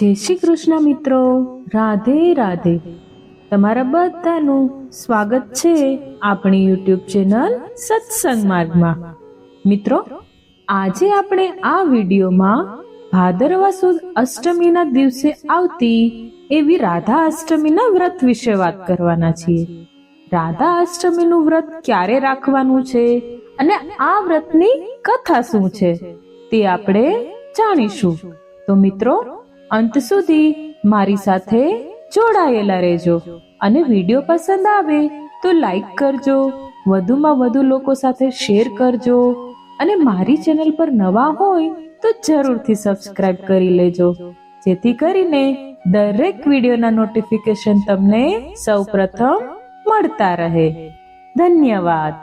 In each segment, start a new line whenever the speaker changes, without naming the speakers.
જય શ્રી કૃષ્ણ મિત્રો. રાધે રાધે. તમારા બધાનું સ્વાગત છે આપણી યુટ્યુબ ચેનલ સત્સંગ માર્ગમાં. મિત્રો, આજે આપણે આ વિડીયોમાં ભાદરવા સુદ અષ્ટમીના દિવસે આવતી એવી રાધા અષ્ટમીના વ્રત વિશે વાત કરવાના છીએ. રાધા અષ્ટમીનું વ્રત ક્યારે રાખવાનું છે અને આ વ્રતની કથા શું છે તે આપણે જાણીશું. તો મિત્રો અંત સુધી મારી સાથે જોડાયેલા રહેજો અને વીડિયો પસંદ આવે તો લાઈક કરજો, વધુમાં વધુ લોકો સાથે શેર કરજો અને મારી ચેનલ પર નવા હોય તો જરૂરથી સબસ્ક્રાઇબ કરી લેજો. જેથી કરીને દરેક વિડીયોના નોટિફિકેશન તમને સૌપ્રથમ મળતા રહે. ધન્યવાદ.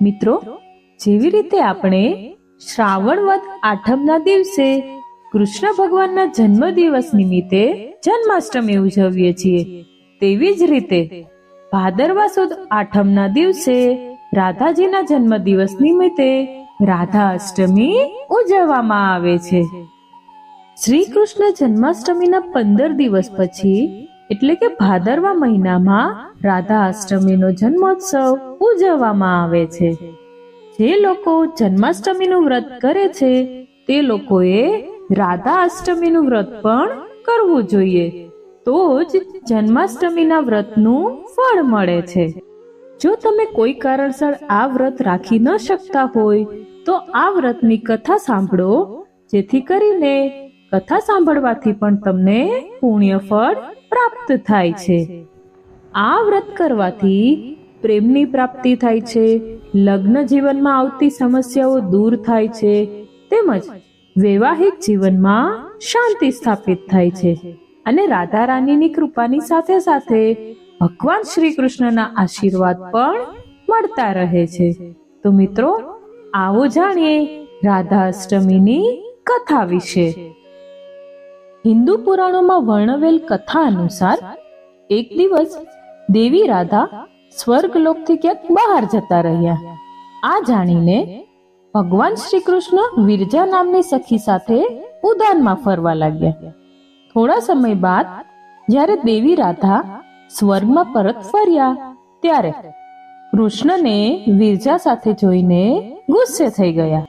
મિત્રો, જેવી રીતે આપણે શ્રાવણ વદ આઠમના દિવસે કૃષ્ણ ભગવાનના જન્મ દિવસ નિમિત્તે જન્માષ્ટમી ઉજવીએ છીએ. તેવી જ રીતે ભાદરવા સુદ આઠમના દિવસે રાધાજીના જન્મ દિવસ નિમિત્તે રાધા અષ્ટમી ઉજવવામાં આવે છે. શ્રી કૃષ્ણ જન્માષ્ટમીના પંદર દિવસ પછી, એટલે કે ભાદરવા મહિનામાં રાધા અષ્ટમીનો જન્મોત્સવ ઉજવવામાં આવે છે. જે લોકો જન્માષ્ટમીનું વ્રત કરે છે, તે લોકોએ રાધા અષ્ટમીનું વ્રત પણ કરવું જોઈએ. તો જ જન્માષ્ટમીના વ્રતનું ફળ મળે છે. જો તમે કોઈ કારણસર આ વ્રત રાખી ન શકતા હોય, તો આ વ્રતની કથા સાંભળો, જેથી કરીને કથા સાંભળવાથી પણ તમને પુણ્ય ફળ પ્રાપ્ત થાય છે. આ વ્રત કરવાથી પ્રેમની પ્રાપ્તિ થાય છે, લગ્ન જીવનમાં આવતી સમસ્યાઓ દૂર થાય છે, તેમજ વૈવાહિક જીવનમાં શાંતિ સ્થાપિત થાય છે અને રાધા રાણીની કૃપાની સાથે સાથે ભગવાન શ્રી કૃષ્ણના આશીર્વાદ પણ મળતા રહે છે. તો મિત્રો, આવો જાણીએ રાધા અષ્ટમીની કથા વિશે. હિન્દુ પુરાણોમાં વર્ણવેલ કથા અનુસાર એક દિવસ દેવી રાધા સ્વર્ગલોકથી ક્યાંક બહાર જતા રહ્યા. આ જાણીને ભગવાન શ્રી કૃષ્ણ વિરજા નામની સખી સાથે ઉદાનમાં ફરવા લાગ્યા. થોડા સમય બાદ, જ્યારે દેવી રાધા સ્વર્ગમાં પરત ફર્યા, ત્યારે કૃષ્ણને વિરજા સાથે જોઈને ગુસ્સે થઈ ગયા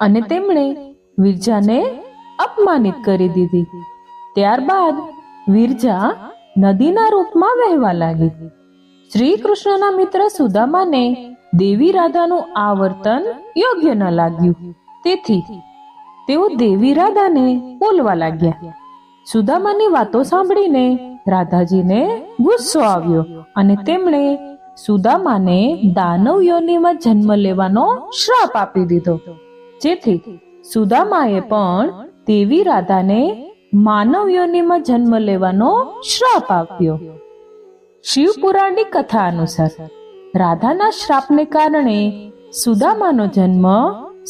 અને તેમણે વિરજાને અપમાનિત કરી દીધી. ત્યારબાદ વિરજા નદીના રૂપમાં વહેવા લાગી. શ્રી કૃષ્ણના મિત્ર સુદામાને દેવી રાધાનું આ વર્તન યોગ્ય ન લાગ્યું. તેથી તેઓ દેવી રાધાને બોલવા લાગ્યા. સુદામાની વાતો સાંભળીને રાધાજીને ગુસ્સો આવ્યો અને તેમણે સુદામાને દાનવ યોનિમાં જન્મ લેવાનો શ્રાપ આપી દીધો. જેથી સુદામાએ પણ દેવી રાધાને માનવ યોનિમાં જન્મ લેવાનો શ્રાપ આપ્યો. શિવ પુરાણની કથા અનુસાર રાધાના શ્રાપને કારણે સુદામાનો જન્મ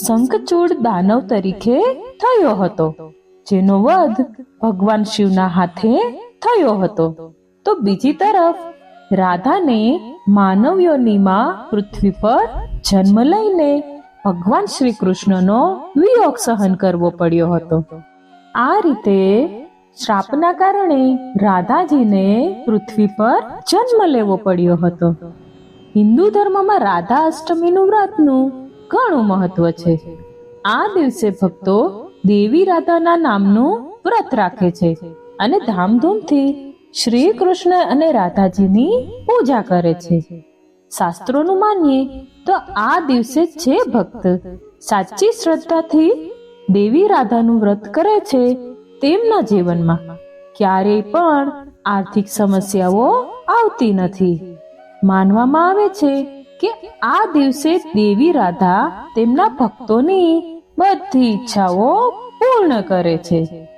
શંખચૂડ દાનવ તરીકે થયો હતો, જેનો વધ ભગવાન શિવના હાથે થયો હતો. તો બીજી તરફ, રાધાને માનવ યોનિમાં પૃથ્વી પર જન્મ લઈને ભગવાન શ્રી કૃષ્ણનો વિયોગ સહન કરવો પડ્યો હતો. આ રીતે શ્રાપના કારણે રાધાજીને પૃથ્વી પર જન્મ લેવો પડ્યો હતો. હિન્દુ ધર્મમાં રાધા અષ્ટમીનું વ્રતનું ઘણું મહત્વ છે. આ દિવસે ભક્તો દેવી રાધાના નામનું વ્રત રાખે છે અને ધામધૂમથી શ્રી કૃષ્ણ અને રાધાજીની પૂજા કરે છે. શાસ્ત્રોનું માનીએ તો આ દિવસે જે ભક્ત સાચી શ્રદ્ધાથી દેવી રાધાનું વ્રત કરે છે તેમના જીવનમાં ક્યારેય પણ આર્થિક સમસ્યાઓ આવતી નથી. માનવામાં આવે છે કે આ દિવસે દેવી રાધા તેમના ભક્તોની બધી ઈચ્છાઓ પૂર્ણ કરે છે.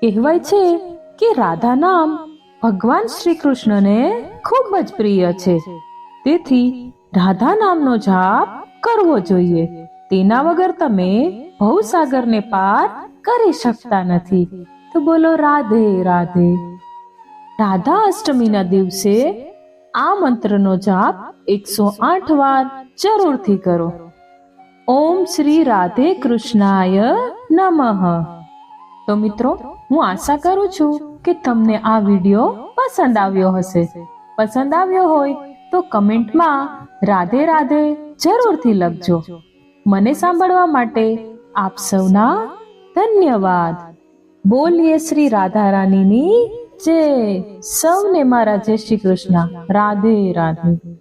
કહેવાય છે કે રાધા નામ ભગવાન શ્રી કૃષ્ણને ખૂબ જ પ્રિય છે. તેથી રાધા નામનો જાપ કરવો જોઈએ. તેના વગર તમે ભવસાગરને પાર કરી શકતા નથી. તો બોલો રાધે રાધે. રાધા અષ્ટમીના દિવસે આ મંત્રનો જાપ એકસો આઠ વાર જરૂરથી કરો. ઓમ શ્રી રાધે કૃષ્ણાય નમઃ. તો મિત્રો, હું આશા કરું છું કે તમને આ વીડિયો પસંદ આવ્યો હશે. પસંદ આવ્યો હોય તો કમેન્ટમાં રાધે રાધે જરૂરથી લખજો. મને સાંભળવા માટે આપ સૌના ધન્યવાદ. બોલીએ શ્રી રાધા રાણીની જય સૌને મારા જય શ્રી કૃષ્ણ. રાધે રાધે.